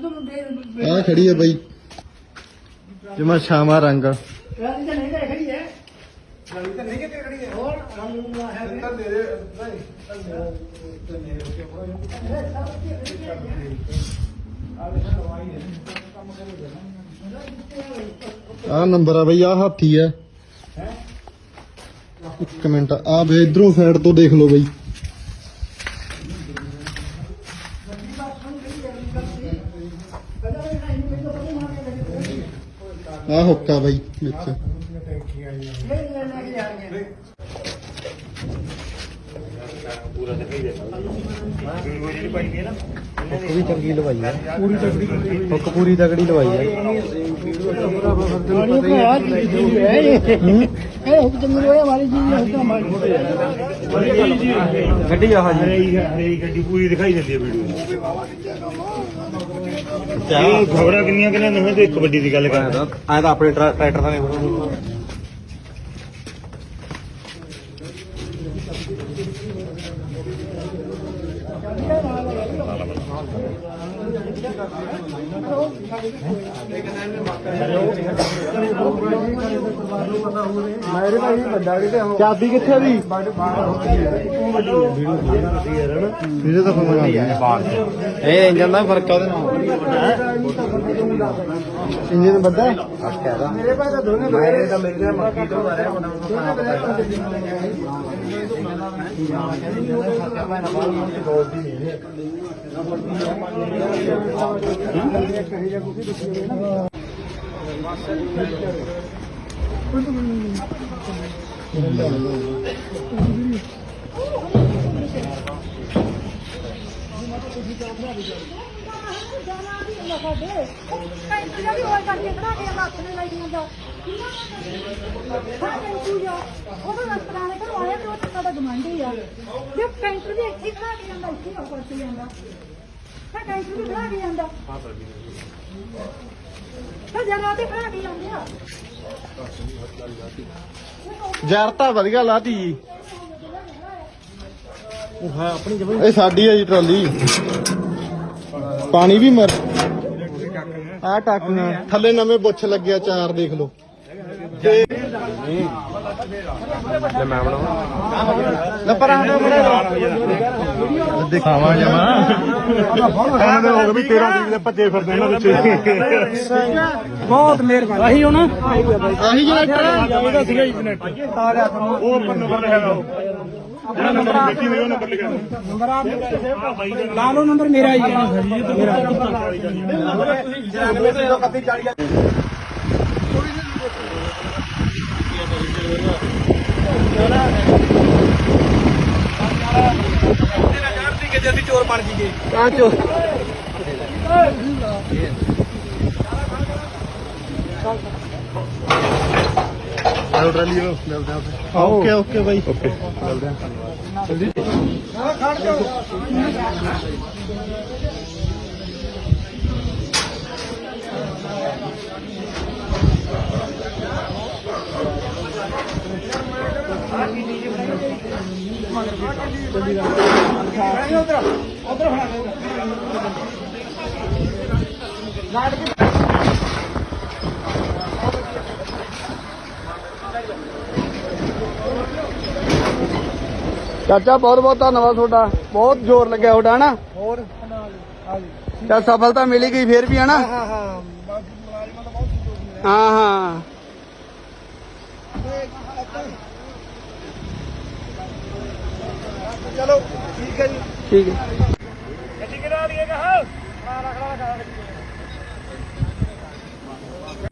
ਆ ਖੜੀ ਹੈ ਬਾਈ। ਜਮਾ ਸ਼ਾਮਾ ਰੰਗ। ਰਾਣੀ ਤਾਂ ਨਹੀਂ ਖੜੀ ਹੈ ਰਾਣੀ ਤਾਂ ਨਹੀਂ ਕਿਤੇ ਖੜੀ ਹੈ ਹੋਰ ਰਾਣੀ ਨੂੰ ਹੈ। ਅੰਦਰ ਦੇ ਦੇ ਆ ਨੰਬਰ ਆ ਬਈ ਆ ਹਾਥੀ ਹੈ? ਇੱਕ ਮਿੰਟ ਆ ਵੇ ਇਧਰੋਂ ਸਾਈਡ ਤੋਂ ਦੇਖ ਲਓ ਬਈ। ਆ ਹੁੱਕਾ ਬਈ ਵਿੱਚ। ਪੂਰੀ ਚੰਗੀ ਲਵਾਈ ਹੈ ਪੂਰੀ ਤਕੜੀ ਹੁੱਕ ਪੂਰੀ ਤਕੜੀ ਲਵਾਈ ਹੈ ਇਹ ਹੁਕਮ ਨਹੀਂ ਹੋਇਆ ਹਮਾਰੀ ਚੀਜ਼ ਹੈ ਹੁਕਮ ਹਮਾਰੀ ਗੱਡੀ ਆਹ ਜੀ ਹਰੇਈ ਗੱਡੀ ਪੂਰੀ ਦਿਖਾਈ ਦਿੰਦੀ ਹੈ ਵੀਡੀਓ ਇਹ ਖਬਰਾਂ ਕਿੰਨੀਆਂ ਕਿੰਨੀਆਂ ਨਹੀਂ ਤੇ ਇੱਕ ਵੱਡੀ ਦੀ ਗੱਲ ਕਰਦਾ। ਐ ਤਾਂ ਆਪਣੇ ਟਰੈ- ਟਰੈਕਟਰ ਦਾ ਨਹੀਂ ਮੇਰੇ ਭਾਈ ਵੱਡਾ ਕਿਤੇ ਹੋ ਚਾਬੀ ਕਿੱਥੇ ਦੀ ਵੀਰੇ ਤਾਂ ਫੋਨ ਇਹ ਇੰਜਨ ਦਾ ਫ਼ਰਕ ਆ ਉਹਦੇ ਨਾਲ। ਇੰਜਨ ਵੱਡਾ ਹੈ? ਮੇਰੇ ਭਾਈ ਤਾਂ ਦੋਨੇ ਮੇਰੇ ਤਾਂ ਮੇਰੇ ਨਾਲ ਮੱਕੀ ਤੋਂ ਆ ਰਿਹਾ ਕੈਂਟਰ ਵੀ ਇੱਥੇ ਖੜਾ ਕੇ ਜਾਂਦਾ ਇੱਥੇ ਆ ਜਾਂਦਾ। ਤਾਂ ਕੈਂਟਰ ਵੀ ਖੜਾ ਕੇ ਜਾਂਦਾ ਤਾਂ ਜਰਾ ਤੇ ਖੜਾ ਕੇ ਜਾਂਦੇ ਆ ਯਾਰ ਤਾਂ ਵਧੀਆ ਲਾਤੀ ਜੀ। ਇਹ ਸਾਡੀ ਹੈ ਜੀ ਟਰਾਲੀ। ਪਾਣੀ ਵੀ ਮਰ ਆ ਟੱਕਣਾ ਥੱਲੇ ਨਵੇਂ ਬੁੱਛ ਲੱਗਿਆ ਚਾਰ ਦੇਖ ਲਓ। ਤੇ ਮੈਂ ਬਣਾਵਾਂ। ਲੈ ਪਰ ਆਹ ਦਿਖਾਵਾਂ ਜਮਾ। ਕਹਿੰਦੇ ਹੋ ਗਏ ਵੀ 13 ਤਰੀਕ ਦੇ ਭੱਜੇ ਫਿਰਦੇ ਇਹਨਾਂ ਪਿੱਛੇ ਬਹੁਤ ਮਿਹਰਬਾਨੀ। ਆਹੀ ਹੋਣਾ। ਆਹੀ ਜਨਰੇਟਰ ਉਹਦਾ ਸੀਗਾ ਜੀ ਜਨਰੇਟਰ ਉਹ ਉੱਪਰ ਨੰਬਰ ਹੈਗਾ ਉਹ ਜਿਹੜਾ ਨੰਬਰ ਦੇਖੀ ਹੋਈ ਉਹ ਨੰਬਰ ਲਿਖਿਆ ਨੰਬਰ ਆਪ ਲਾ ਲਓ ਨੰਬਰ ਮੇਰਾ ਹੀ ਹੈ ਮੇਰਾ। ਆ ਚੋ ਆਉ ਟਰਾਲੀ ਨੂੰ ਮਿਲਦੇ ਆ ਓਕੇ ਓਕੇ ਬਾਈ। ਓਕੇ। ਮਿਲਦੇ ਆ ਚਾਚਾ ਬਹੁਤ ਬਹੁਤ ਧੰਨਵਾਦ ਤੁਹਾਡਾ। ਬਹੁਤ ਜ਼ੋਰ ਲੱਗਿਆ ਤੁਹਾਡਾ ਹਨਾ? ਹੋਰ? ਤਾਂ ਸਫਲਤਾ ਮਿਲੀ ਗਈ ਫੇਰ ਵੀ ਹਨਾ? ਹਾਂ ਹਾਂ ਹਾਂ। ਹਾਂ ਚਲੋ ਠੀਕ ਹੈ ਜੀ। ਠੀਕ ਹੈ। ਕਿਹੜਾ ਦੀ ਹੈਗਾ ਹਾਂ ਰੱਖ ਲਾ ਰੱਖ ਲਾ